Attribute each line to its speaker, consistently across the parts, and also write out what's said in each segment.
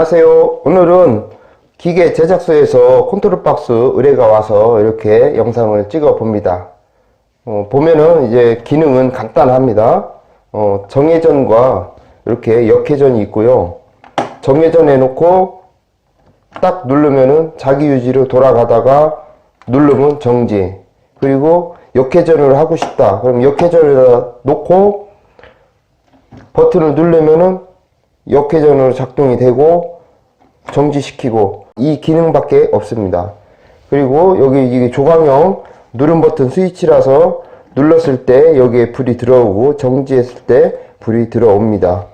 Speaker 1: 안녕하세요. 오늘은 기계 제작소에서 컨트롤 박스 의뢰가 와서 이렇게 영상을 찍어 봅니다. 어, 보면은 이제 기능은 간단합니다. 어, 정회전과 이렇게 역회전이 있고요. 정회전 해놓고 딱 누르면은 자기 유지로 돌아가다가 누르면 정지. 그리고 역회전을 하고 싶다. 그럼 역회전에다 놓고 버튼을 누르면은 역회전으로 작동이 되고 정지시키고 이 기능밖에 없습니다. 그리고 여기 조광형 누름 버튼 스위치라서 눌렀을 때 여기에 불이 들어오고 정지했을 때 불이 들어옵니다.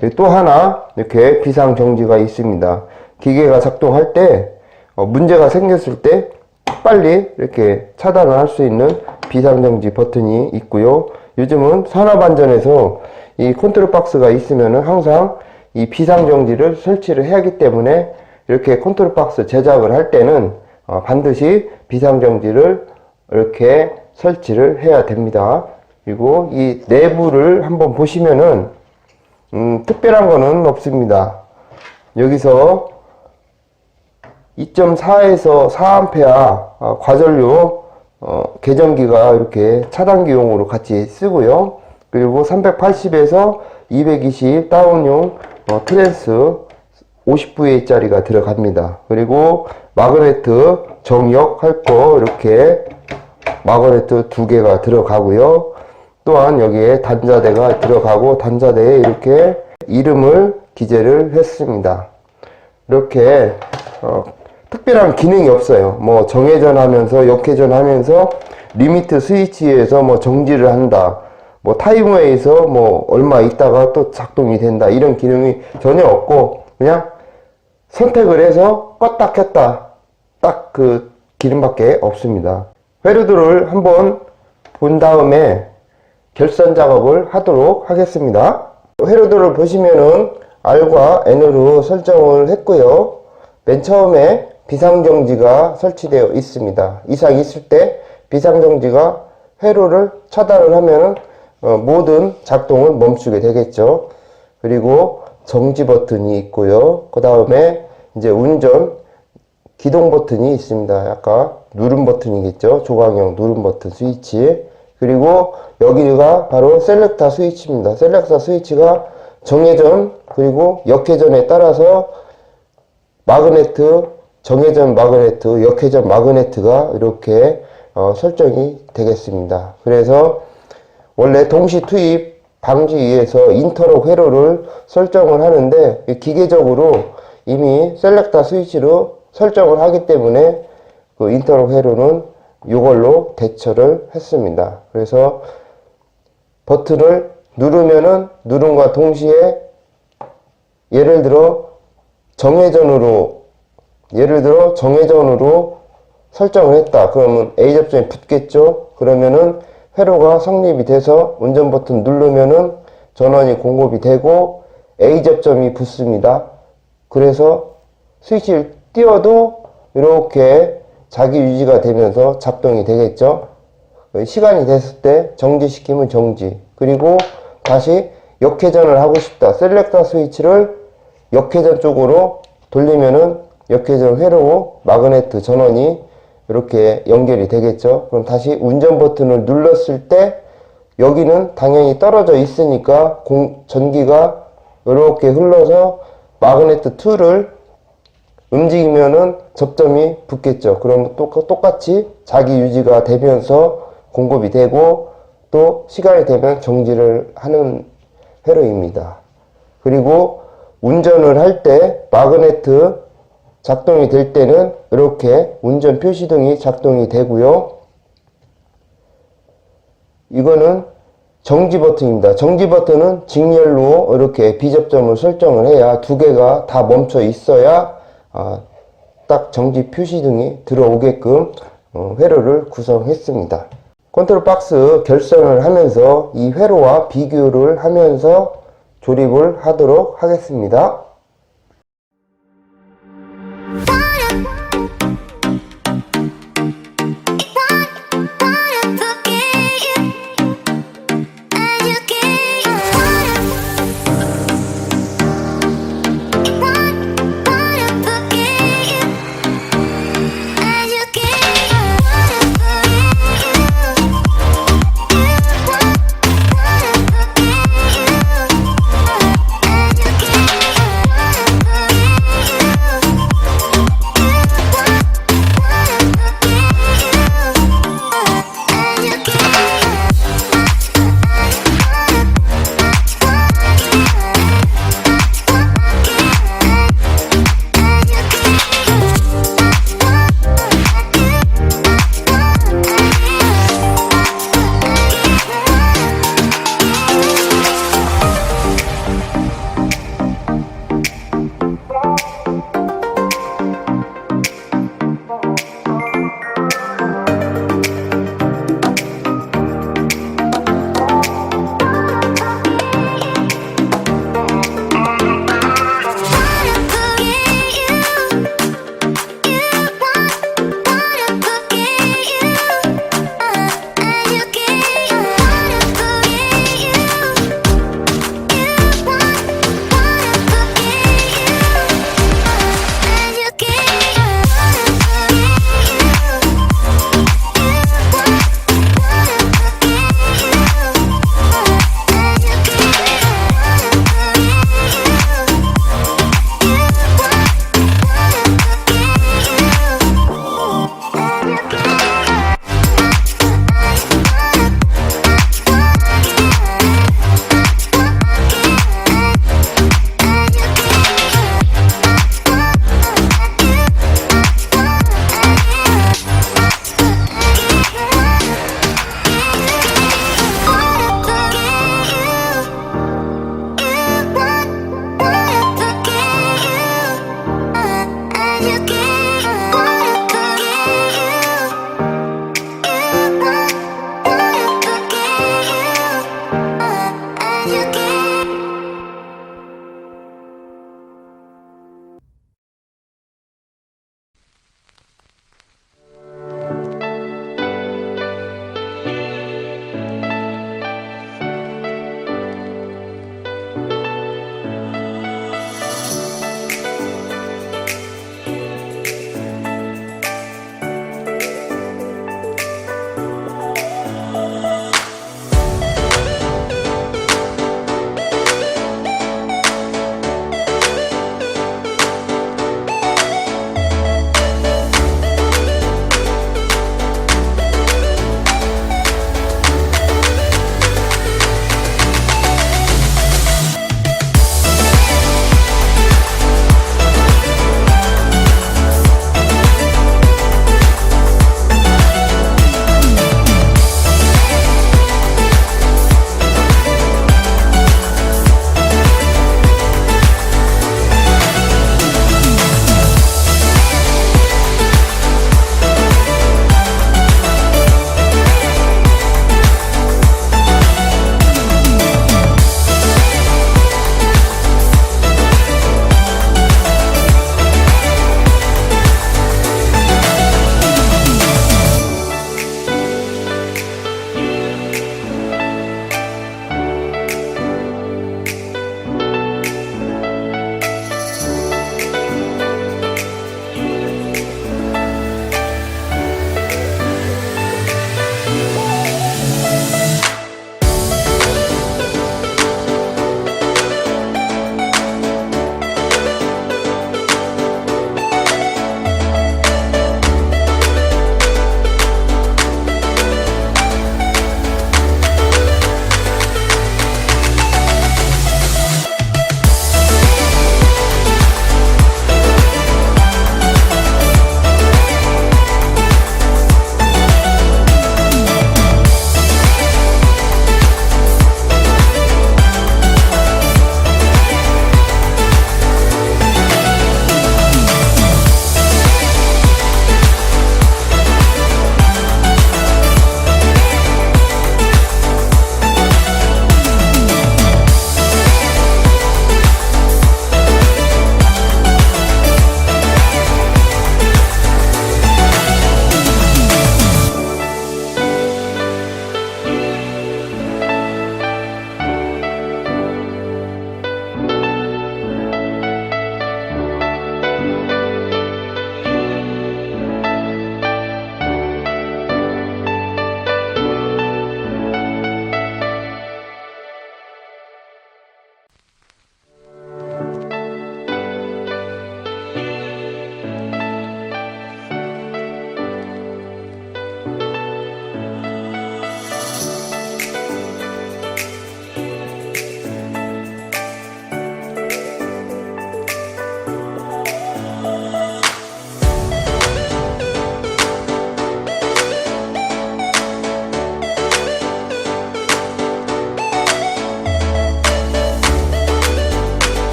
Speaker 1: 그리고 또 하나 이렇게 비상 정지가 있습니다. 기계가 작동할 때 어, 문제가 생겼을 때 빨리 이렇게 차단을 할 수 있는 비상 정지 버튼이 있고요. 요즘은 산업 안전에서 이 컨트롤 박스가 있으면은 항상 이 비상정지를 설치를 해야 하기 때문에 이렇게 컨트롤 박스 제작을 할 때는 어, 반드시 비상정지를 이렇게 설치를 해야 됩니다. 그리고 이 내부를 한번 보시면은 음, 특별한 거는 없습니다. 여기서 2.4에서 4A 어, 과전류 어, 계전기가 이렇게 차단기용으로 같이 쓰고요. 그리고 380에서 220 다운용 어, 트랜스 50VA짜리가 들어갑니다. 그리고 마그네트 정역 할 거 이렇게 마그네트 두 개가 들어가고요. 또한 여기에 단자대가 들어가고 단자대에 이렇게 이름을 기재를 했습니다. 이렇게 어, 특별한 기능이 없어요. 뭐 정회전 하면서 역회전 하면서 리미트 스위치에서 뭐 정지를 한다. 뭐 타이머에서 뭐 얼마 있다가 또 작동이 된다. 이런 기능이 전혀 없고 그냥 선택을 해서 껐다 켰다. 딱 그 기능밖에 없습니다. 회로도를 한번 본 다음에 결선 작업을 하도록 하겠습니다. 회로도를 보시면은 R과 N으로 설정을 했고요. 맨 처음에 비상정지가 설치되어 있습니다. 이상 있을 때 비상정지가 회로를 차단을 하면은 어, 모든 작동을 멈추게 되겠죠. 그리고 정지 버튼이 있고요. 그 다음에 이제 운전 기동 버튼이 있습니다. 아까 누름 버튼이겠죠. 조광형 누름 버튼 스위치. 그리고 여기가 바로 셀렉타 스위치입니다. 셀렉타 스위치가 정회전 그리고 역회전에 따라서 마그네트 정회전 마그네트 역회전 마그네트가 이렇게 어, 설정이 되겠습니다. 그래서 원래 동시 투입 방지 위해서 인터럭 회로를 설정을 하는데 기계적으로 이미 셀렉타 스위치로 설정을 하기 때문에 그 인터럭 회로는 이걸로 대처를 했습니다. 그래서 버튼을 누르면은 누름과 동시에 예를 들어 정회전으로 예를 들어 정회전으로 설정을 했다. 그러면 A 접점이 붙겠죠? 그러면은 회로가 성립이 돼서 운전 버튼 누르면은 전원이 공급이 되고 A 접점이 붙습니다. 그래서 스위치를 띄워도 이렇게 자기 유지가 되면서 작동이 되겠죠. 시간이 됐을 때 정지시키면 정지. 그리고 다시 역회전을 하고 싶다. 셀렉터 스위치를 역회전 쪽으로 돌리면은 역회전 회로 마그네트 전원이 이렇게 연결이 되겠죠. 그럼 다시 운전 버튼을 눌렀을 때 여기는 당연히 떨어져 있으니까 공, 전기가 이렇게 흘러서 마그네트 2를 움직이면은 접점이 붙겠죠. 그럼 똑같이 자기 유지가 되면서 공급이 되고 또 시간이 되면 정지를 하는 회로입니다. 그리고 운전을 할 때 마그네트 작동이 될 때는 이렇게 운전 표시등이 작동이 되고요. 이거는 정지 버튼입니다. 정지 버튼은 직렬로 이렇게 비접점을 설정을 해야 두 개가 다 멈춰 있어야 아, 딱 정지 표시등이 들어오게끔 어, 회로를 구성했습니다. 컨트롤 박스 결선을 하면서 이 회로와 비교를 하면서 조립을 하도록 하겠습니다.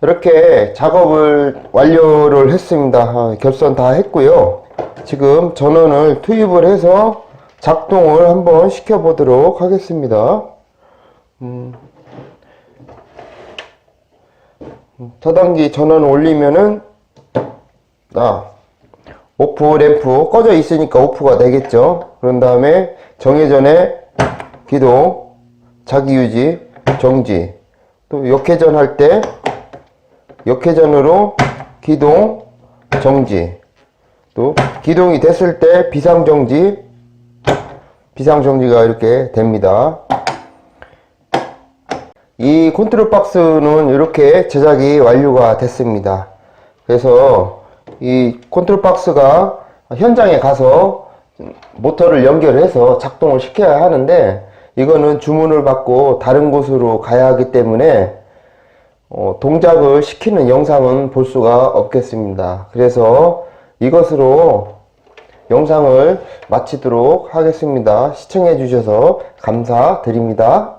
Speaker 1: 이렇게 작업을 완료를 했습니다. 아, 결선 다 했고요. 지금 전원을 투입을 해서 작동을 한번 시켜보도록 하겠습니다. 음, 차단기 전원 올리면은 아 오프 램프 꺼져 있으니까 오프가 되겠죠. 그런 다음에 정회전에 기동, 자기유지, 정지. 또 역회전 할때 역회전으로 기동, 정지. 또 기동이 됐을 때 비상정지, 비상정지가 이렇게 됩니다. 이 컨트롤 박스는 이렇게 제작이 완료가 됐습니다. 그래서 이 컨트롤 박스가 현장에 가서 모터를 연결해서 작동을 시켜야 하는데 이거는 주문을 받고 다른 곳으로 가야 하기 때문에 어, 동작을 시키는 영상은 볼 수가 없겠습니다. 그래서 이것으로 영상을 마치도록 하겠습니다. 시청해 주셔서 감사드립니다.